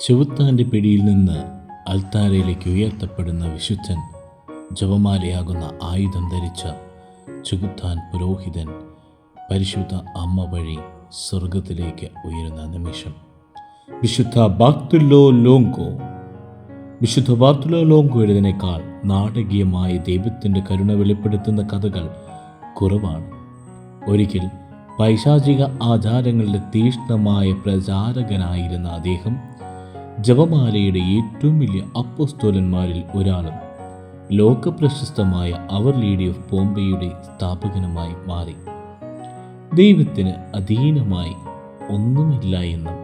ചെവുത്താന്റെ പിടിയിൽ നിന്ന് അൽത്താരയിലേക്ക് ഉയർത്തപ്പെടുന്ന വിശുദ്ധൻ ജപമാലയാകുന്ന ആയുധം ധരിച്ച ചെകുത്താൻ പുരോഹിതൻ പരിശുദ്ധ അമ്മ വഴി സ്വർഗത്തിലേക്ക് ഉയരുന്ന നിമിഷം. വിശുദ്ധ ബാക്തുല്ലോ ലോങ്കോ. വിശുദ്ധ ബാക്തുല്ലോ ലോങ്കോ എഴുതിനേക്കാൾ നാടകീയമായ ദൈവത്തിന്റെ കരുണ വെളിപ്പെടുത്തുന്ന കഥകൾ കുറവാണ്. ഒരിക്കൽ പൈശാചിക ആചാരങ്ങളുടെ തീഷ്ണമായ പ്രചാരകനായിരുന്ന അദ്ദേഹം ജപമാലയുടെ ഏറ്റവും വലിയ അപ്പസ്തോലന്മാരിൽ ഒരാളും ലോകപ്രശസ്തമായ അവർ ലേഡി ഓഫ് ബോംബെയുടെ സ്ഥാപകനുമായി മാറി. ദൈവത്തിന് അധീനമായി ഒന്നുമില്ല എന്നും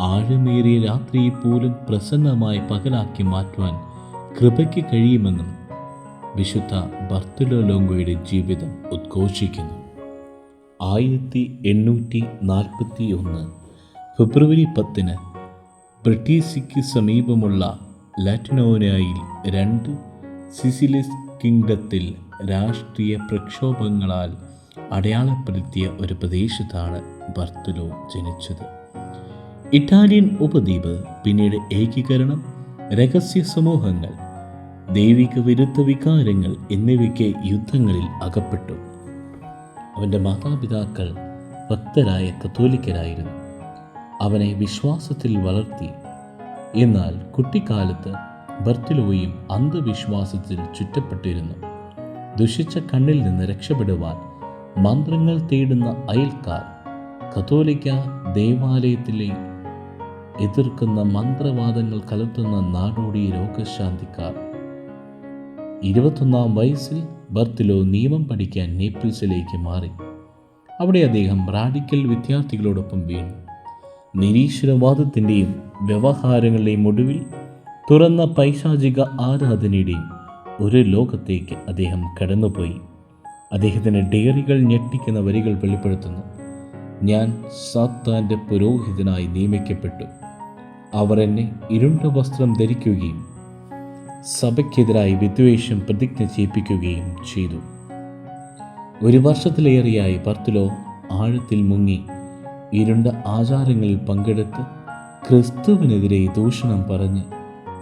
ആഴമേറിയ രാത്രിയെ പോലും പ്രസന്നമായി പകലാക്കി മാറ്റുവാൻ കൃപയ്ക്ക് കഴിയുമെന്നും വിശുദ്ധ ബർത്തുലോ ലോങ്കോയുടെ ജീവിതം ഉദ്ഘോഷിക്കുന്നു. ആയിരത്തി എണ്ണൂറ്റി നാൽപ്പത്തി ഒന്ന് ഫെബ്രുവരി പത്തിന് ബ്രിട്ടീസിക്ക് സമീപമുള്ള ലാറ്റിനോനയിൽ രണ്ട് സിസിലിസ് കിങ്ഡത്തിൽ രാഷ്ട്രീയ പ്രക്ഷോഭങ്ങളാൽ അടയാളപ്പെടുത്തിയ ഒരു പ്രദേശത്താണ് ബർത്തുലോ ജനിച്ചത്. ഇറ്റാലിയൻ ഉപദ്വീപ് പിന്നീട് ഏകീകരണം രഹസ്യ സമൂഹങ്ങൾ ദൈവിക വിരുദ്ധ വികാരങ്ങൾ എന്നിവയ്ക്ക് യുദ്ധങ്ങളിൽ അകപ്പെട്ടു. അവന്റെ മാതാപിതാക്കൾ ഭക്തരായ കത്തോലിക്കരായിരുന്നു. അവനെ വിശ്വാസത്തിൽ വളർത്തി എന്നാൽ കുട്ടിക്കാലത്ത് ബർത്തിലോയും അന്ധവിശ്വാസത്തിൽ ചുറ്റപ്പെട്ടിരുന്നു. ദുഷിച്ച കണ്ണിൽ നിന്ന് രക്ഷപ്പെടുവാൻ മന്ത്രങ്ങൾ തേടുന്ന അയൽക്കാർ കത്തോലിക്ക ദേവാലയത്തിലെ എതിർക്കുന്ന മന്ത്രവാദങ്ങൾ കലർത്തുന്ന നാടോടി രോഗശാന്തിക്കാർ ഇരുപത്തൊന്നാം വയസ്സിൽ ബർത്തിലോ നിയമം പഠിക്കാൻ നേപ്പിൾസിലേക്ക് മാറി. അവിടെ അദ്ദേഹം റാഡിക്കൽ വിദ്യാർത്ഥികളോടൊപ്പം വീണു. നിരീശ്വരവാദത്തിന്റെയും വ്യവഹാരങ്ങളുടെയും ഒടുവിൽ തുറന്ന പൈശാചിക ആരാധനയുടെയും ഒരു ലോകത്തേക്ക് അദ്ദേഹം കടന്നുപോയി. അദ്ദേഹത്തിന്റെ ഡയറികൾ ഞെട്ടിക്കുന്ന വരികൾ വെളിപ്പെടുത്തുന്നു. ഞാൻ സാത്താന്റെ പുരോഹിതനായി നിയമിക്കപ്പെട്ടു. അവർ എന്നെ ഇരുണ്ട വസ്ത്രം ധരിക്കുകയും സഭയ്ക്കെതിരായി വിദ്വേഷം പ്രതിജ്ഞ ചെയ്യിപ്പിക്കുകയും ചെയ്തു. ഒരു വർഷത്തിലേറെയായി പർത്തിലോ ആഴത്തിൽ മുങ്ങി ഇരുണ്ട ആചാരങ്ങളിൽ പങ്കെടുത്ത് ക്രിസ്തുവിനെതിരെ ദൂഷണം പറഞ്ഞ്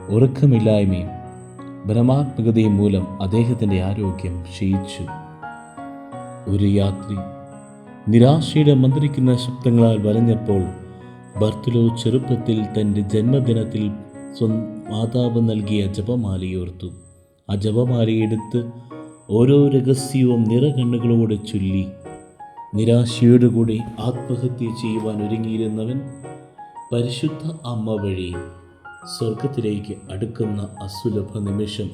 ഉറക്കമില്ലായ്മയും ഭ്രമാത്മകതയും മൂലം അദ്ദേഹത്തിന്റെ ആരോഗ്യം ക്ഷയിച്ചു. ഒരു യാത്രി നിരാശയുടെ മന്ത്രിക്കുന്ന ശബ്ദങ്ങളാൽ വലഞ്ഞപ്പോൾ ബർത്തലോ ചെറുപ്പത്തിൽ തന്റെ ജന്മദിനത്തിൽ മാതാവ് നൽകിയ ജപമാലയോർത്തു. ആ ജപമാലയെടുത്ത് ഓരോ രഹസ്യവും നിറകണ്ണുകളോടെ ചൊല്ലി നിരാശയോടുകൂടി ആത്മഹത്യ ചെയ്യുവാൻ ഒരുങ്ങിയിരുന്നവൻ പരിശുദ്ധ അമ്മ വഴി സ്വർഗത്തിലേക്ക് അടുക്കുന്ന അസുലഭ നിമിഷം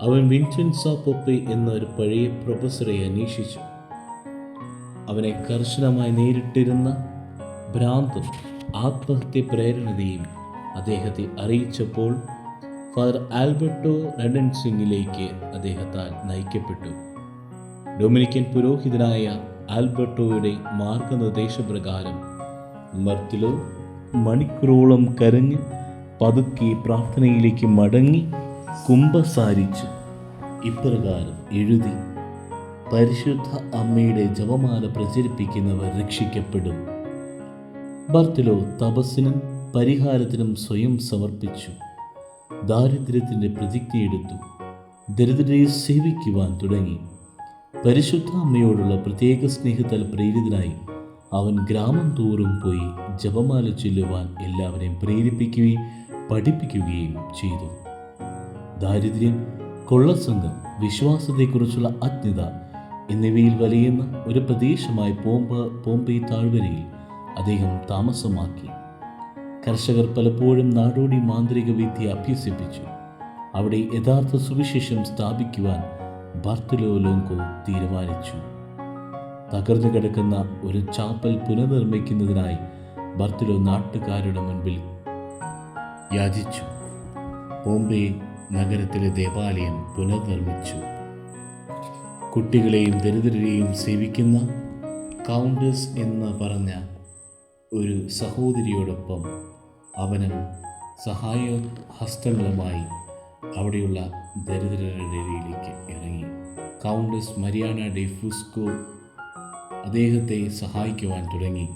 അവൻ വിൻസെൻസ പൊപ്പി എന്ന ഒരു പഴയ പ്രൊഫസറെ അന്വേഷിച്ചു. അവനെ കർശനമായി നേരിട്ടിരുന്ന ഭ്രാന്തും ആത്മഹത്യ പ്രേരണതയും അദ്ദേഹത്തെ അറിയിച്ചപ്പോൾ ഫാദർ ആൽബർട്ടോ റഡൻ സിംഗിലേക്ക് അദ്ദേഹത്താൽ നയിക്കപ്പെട്ടു. ഡൊമിനിക്കൻ പുരോഹിതനായ ആൽബർട്ടോയുടെ മാർഗനിർദ്ദേശപ്രകാരം മർത്തിലോ മണിക്കൂറോളം കരഞ്ഞ് പതുക്കെ പ്രാർത്ഥനയിലേക്ക് മടങ്ങി കുംഭസാരിച്ചു ഇപ്രകാരം എഴുതി പരിശുദ്ധ അമ്മയുടെ ജപമാല പ്രചരിപ്പിക്കുന്നവർ രക്ഷിക്കപ്പെടും. ബർത്തിലോ തപസ്സിനും പരിഹാരത്തിനും സ്വയം സമർപ്പിച്ചു. ദാരിദ്ര്യത്തിന്റെ പ്രതിജ്ഞയെടുത്തു. ദരിദ്രരെ സേവിക്കുവാൻ തുടങ്ങി. പരിശുദ്ധ അമ്മയോടുള്ള പ്രത്യേക സ്നേഹത്താൽ പ്രേരിതനായി അവൻ ഗ്രാമം തോറും പോയി ജപമാല ചൊല്ലുവാൻ എല്ലാവരെയും പ്രേരിപ്പിക്കുകയും പഠിപ്പിക്കുകയും ചെയ്തു. ദാരിദ്ര്യം കൊള്ളസംഘം വിശ്വാസത്തെക്കുറിച്ചുള്ള അജ്ഞത എന്നിവയിൽ വലയുന്ന ഒരു പ്രദേശമായ പോംബ പോംബെ താഴ്വരയിൽ അദ്ദേഹം താമസമാക്കി. കർഷകർ പലപ്പോഴും നാടോടി മാന്ത്രിക വിദ്യ അഭ്യസിപ്പിച്ചു. അവിടെ യഥാർത്ഥ സുവിശേഷം സ്ഥാപിക്കുവാൻ ബാർത്തലോ ലോങ്കോ തീരുമാനിച്ചു. തകർന്നു കിടക്കുന്ന ഒരു ചാപ്പൽ പുനർനിർമ്മിക്കുന്നതിനായി ബർത്തലോ നാട്ടുകാരുടെ മുൻപിൽ യാചിച്ചു. ബോംബെ നഗരത്തിലെ ദേവാലയം പുനർനിർമ്മിച്ചു. കുട്ടികളെയും ദരിദ്രരെയും സേവിക്കുന്ന കൗണ്ടസ് എന്ന് പറഞ്ഞ ഒരു സഹോദരിയോടൊപ്പം അവനും സഹായ ഹസ്തങ്ങളുമായി അവിടെയുള്ള ദരിദ്രരുടെ ഇടയിലേക്ക് ഇറങ്ങി. കൗണ്ടസ് മരിയാന ഡെ ഫുസ്കോ അദ്ദേഹത്തെ സഹായിക്കുവാൻ തുടങ്ങി.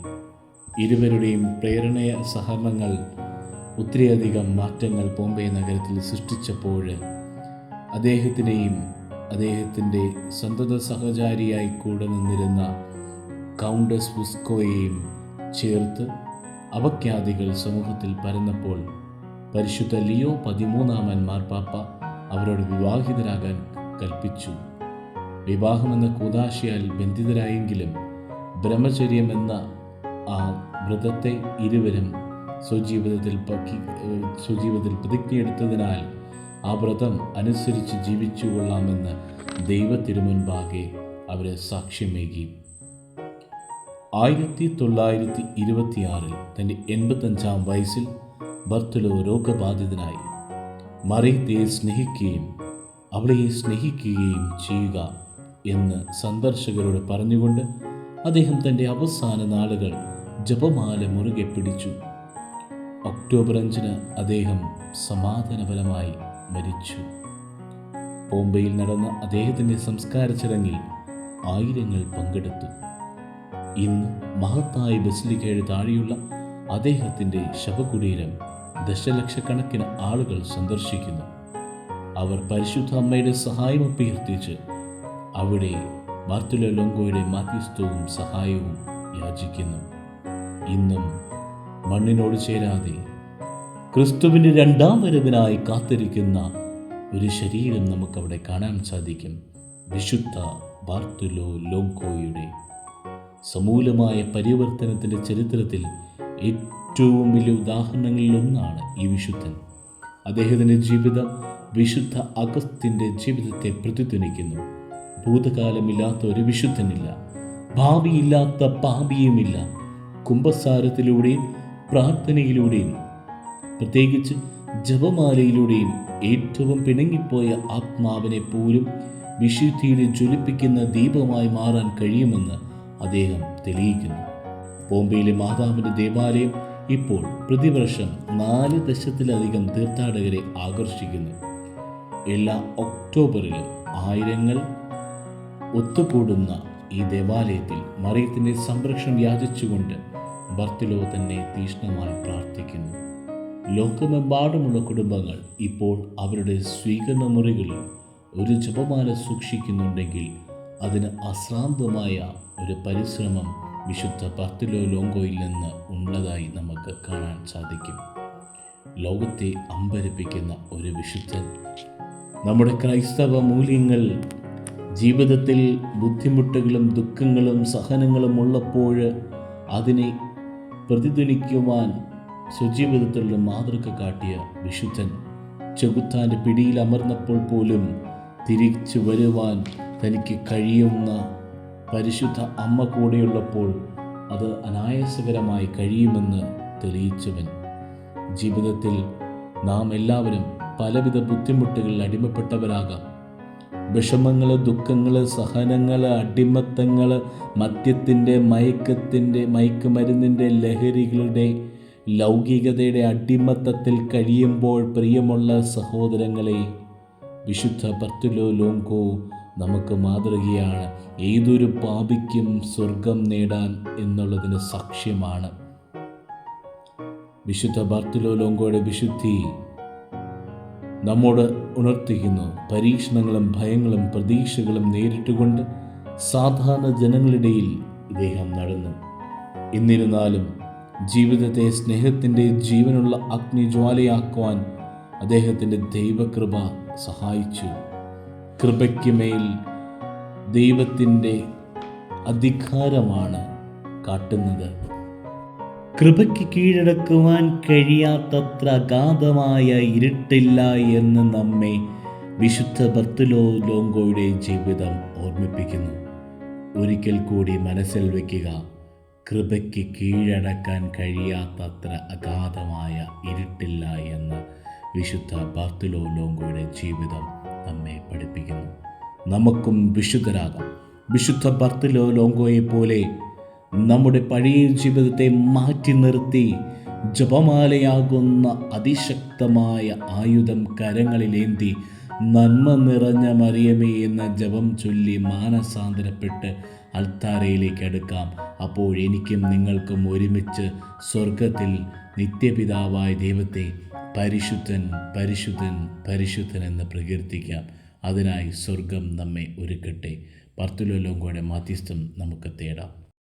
ഇരുവരുടെയും പ്രേരണയ സഹകരണങ്ങൾ ഒത്തിരിയധികം മാറ്റങ്ങൾ ബോംബെ നഗരത്തിൽ സൃഷ്ടിച്ചപ്പോൾ അദ്ദേഹത്തിനെയും അദ്ദേഹത്തിന്റെ സന്തത സഹചാരിയായി കൂടെ നിന്നിരുന്ന കൗണ്ടസ് ബുസ്കോയെയും ചേർത്ത് അപഖ്യാതികൾ സമൂഹത്തിൽ പരന്നപ്പോൾ പരിശുദ്ധ ലിയോ പതിമൂന്നാമൻ മാർപ്പാപ്പ അവരോട് വിവാഹിതരാകാൻ കൽപ്പിച്ചു. വിവാഹമെന്ന കൂതാശയാൽ ബന്ധിതരായെങ്കിലും ബ്രഹ്മചര്യം എന്ന ആ വ്രതത്തെ ഇരുവരും സ്വജീവിതത്തിൽ സ്വജീവിതത്തിൽ പ്രതിജ്ഞയെടുത്തതിനാൽ ആ വ്രതം അനുസരിച്ച് ജീവിച്ചു കൊള്ളാമെന്ന് ദൈവത്തിരുമുൻപാകെ അവരെ സാക്ഷ്യമേകി. ആയിരത്തി തൊള്ളായിരത്തി ഇരുപത്തിയാറിൽ തന്റെ എൺപത്തഞ്ചാം വയസ്സിൽ ബർത്തലോ രോഗബാധിതനായി. മറിയത്തെ സ്നേഹിക്കുകയും അവളെ സ്നേഹിക്കുകയും ചെയ്യുക എന്ന് സന്ദർശകരോട് പറഞ്ഞുകൊണ്ട് അദ്ദേഹം തന്റെ അവസാന നാളുകൾ ജപമാല മുറുകെ പിടിച്ചു. ഒക്ടോബർ അഞ്ചിന് അദ്ദേഹം സമാധാനപരമായി മരിച്ചു. ബോംബെയിൽ നടന്ന അദ്ദേഹത്തിന്റെ സംസ്കാര ചടങ്ങിൽ ആയിരങ്ങൾ പങ്കെടുത്തു. ഇന്ന് മഹത്തായ ബസിലിക്കയുടെ താഴെയുള്ള അദ്ദേഹത്തിന്റെ ശവകുടീരം ദശലക്ഷക്കണക്കിന് ആളുകൾ സന്ദർശിക്കുന്നു. അവർ പരിശുദ്ധ അമ്മയുടെ സഹായം അഭ്യർത്ഥിച്ച് അവിടെ ബാർത്തുല ലോങ്കോയുടെ മാധ്യസ്ഥവും സഹായവും യാചിക്കുന്നു. ഇന്നും മണ്ണിനോട് ചേരാതെ ക്രിസ്തുവിന്റെ രണ്ടാം വരവിനായി കാത്തിരിക്കുന്ന ഒരു ശരീരം നമുക്കവിടെ കാണാൻ സാധിക്കും. വിശുദ്ധ ബാർത്തുലോ ലോങ്കോയുടെ സമൂലമായ പരിവർത്തനത്തിന്റെ ചരിത്രത്തിൽ ഏറ്റവും വലിയ ഉദാഹരണങ്ങളിലൊന്നാണ് ഈ വിശുദ്ധൻ. അദ്ദേഹത്തിന്റെ ജീവിതം വിശുദ്ധ അഗസ്തിന്റെ ജീവിതത്തെ പ്രതിധ്വനിക്കുന്നു. ഭൂതകാലമില്ലാത്ത ഒരു വിശുദ്ധനില്ല. ഭാവിയില്ലാത്ത പാപിയുമില്ല. കുംഭസാരത്തിലൂടെയും പ്രാർത്ഥനയിലൂടെയും പ്രത്യേകിച്ച് ജപമാലയിലൂടെയും ഏറ്റവും പിണങ്ങിപ്പോയ ആത്മാവിനെ പോലും വിശുദ്ധിയുടെ ജ്വലിപ്പിക്കുന്ന ദീപമായി മാറാൻ കഴിയുമെന്ന് അദ്ദേഹം തെളിയിക്കുന്നു. ബോംബെയിലെ മാതാവിന്റെ ദേവാലയം ഇപ്പോൾ പ്രതിവർഷം നാല് ദശത്തിലധികം തീർത്ഥാടകരെ ആകർഷിക്കുന്നു. എല്ലാ ഒക്ടോബറിലും ആയിരങ്ങൾ ഒത്തുകൂടുന്ന ഈ ദേവാലയത്തിൽ മറിയത്തിന്റെ സംരക്ഷണം യാചിച്ചുകൊണ്ട് ഭർത്തിലോ തന്നെ തീഷ്ണമായി പ്രാർത്ഥിക്കുന്നു. ലോകമെമ്പാടുമുള്ള കുടുംബങ്ങൾ ഇപ്പോൾ അവരുടെ സ്വീകരണ മുറികളിൽ ഒരു ജപമാല സൂക്ഷിക്കുന്നുണ്ടെങ്കിൽ അതിന് അശ്രാന്തമായ ഒരു പരിശ്രമം വിശുദ്ധ പർത്തിലോ ലോങ്കോയിൽ നിന്ന് ഉള്ളതായി നമുക്ക് കാണാൻ സാധിക്കും. ലോകത്തെ അമ്പരപ്പിക്കുന്ന ഒരു വിശുദ്ധൻ. നമ്മുടെ ക്രൈസ്തവ മൂല്യങ്ങൾ ജീവിതത്തിൽ ബുദ്ധിമുട്ടുകളും ദുഃഖങ്ങളും സഹനങ്ങളും ഉള്ളപ്പോൾ അതിനെ പ്രതിധ്വനിക്കുവാൻ സ്വജീവിതത്തിലുള്ള മാതൃക കാട്ടിയ വിശുദ്ധൻ ചെകുത്താന്റെ പിടിയിൽ അമർന്നപ്പോൾ പോലും തിരിച്ചു വരുവാൻ തനിക്ക് കഴിയുന്ന പരിശുദ്ധ അമ്മ കൂടെയുള്ളപ്പോൾ അത് അനായാസകരമായി കഴിയുമെന്ന് തെളിയിച്ചവൻ. ജീവിതത്തിൽ നാം എല്ലാവരും പലവിധ ബുദ്ധിമുട്ടുകളിൽ അടിമപ്പെട്ടവരാകാം. വിഷമങ്ങൾ ദുഃഖങ്ങൾ സഹനങ്ങൾ അടിമത്തങ്ങൾ മദ്യത്തിന്റെ മയക്കത്തിന്റെ മയക്കുമരുന്നിന്റെ ലഹരികളുടെ ലൗകികതയുടെ അടിമത്തത്തിൽ കഴിയുമ്പോൾ പ്രിയമുള്ള സഹോദരങ്ങളെ വിശുദ്ധ പർത്തുലോ ലോങ്കോ നമുക്ക് മാതൃകയാണ്. ഏതൊരു പാപിക്കും സ്വർഗം നേടാൻ എന്നുള്ളതിന് സാക്ഷ്യമാണ്. വിശുദ്ധ ബർത്തുലോ ലോങ്കോയുടെ വിശുദ്ധി നമ്മോട് ഉണർത്തിക്കുന്നു. പരീക്ഷണങ്ങളും ഭയങ്ങളും പ്രതീക്ഷകളും നേരിട്ടുകൊണ്ട് സാധാരണ ജനങ്ങളിടയിൽ ഇദ്ദേഹം നടന്നു. എന്നിരുന്നാലും ജീവിതത്തെ സ്നേഹത്തിന്റെ ജീവനുള്ള അഗ്നിജ്വാലയാക്കുവാൻ അദ്ദേഹത്തിന്റെ ദൈവകൃപ സഹായിച്ചു. കൃപയ്ക്ക് മേൽ ദൈവത്തിന്റെ അധികാരമാണ് കാട്ടുന്നത്. കൃപയ്ക്ക് കീഴടക്കുവാൻ കഴിയാത്തത്ര അഗാധമായ ഇരുട്ടില്ല എന്ന് നമ്മെ വിശുദ്ധ ബർത്തുലോ ലോങ്കോയുടെ ജീവിതം ഓർമ്മിപ്പിക്കുന്നു. ഒരിക്കൽ കൂടി മനസ്സിൽ വയ്ക്കുക കൃപയ്ക്ക് കീഴടക്കാൻ കഴിയാത്തത്ര അഗാധമായ ഇരുട്ടില്ല എന്ന് വിശുദ്ധ ബർത്തുലോ ലോങ്കോയുടെ ജീവിതം നമ്മെ പഠിപ്പിക്കുന്നു. നമുക്കും വിശുദ്ധരാകാം. വിശുദ്ധ ബർത്തുലോ ലോങ്കോയെ പോലെ നമ്മുടെ പഴയ ജീവിതത്തെ മാറ്റി നിർത്തി ജപമാലയാകുന്ന അതിശക്തമായ ആയുധം കരങ്ങളിലേന്തി നന്മ നിറഞ്ഞ മറിയമേ എന്ന ജപം ചൊല്ലി മാനസാന്തരപ്പെട്ട് അൽത്താരയിലേക്ക് അടുക്കാം. അപ്പോൾ എനിക്കും നിങ്ങൾക്കും ഒരുമിച്ച് സ്വർഗത്തിൽ നിത്യപിതാവായ ദൈവത്തെ പരിശുദ്ധൻ പരിശുദ്ധൻ പരിശുദ്ധൻ എന്ന് പ്രകീർത്തിക്കാം. അതിനായി സ്വർഗം നമ്മെ ഒരുക്കട്ടെ. പർത്തുലോലോങ്കോടെ മാധ്യസ്ഥം നമുക്ക് തേടാം.